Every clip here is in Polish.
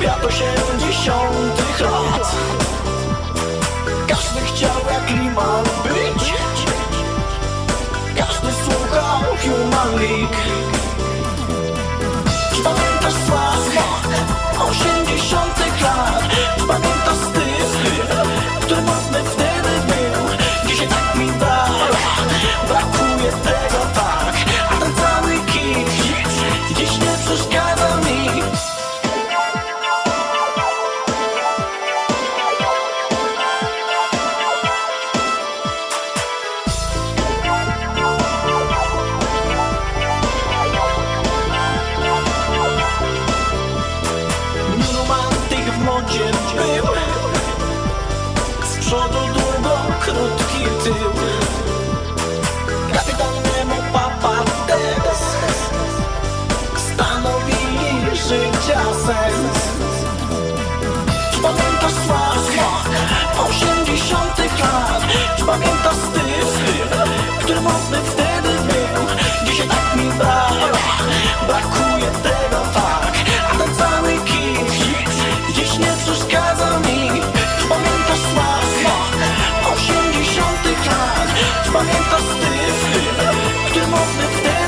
świat osiemdziesiątych lat. wodzie był Z przodu długo, krótki tył.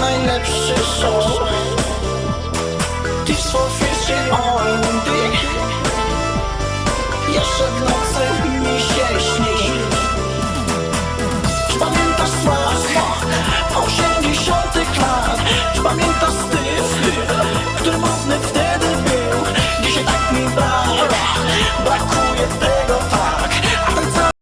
najlepszy show. Ty swój się on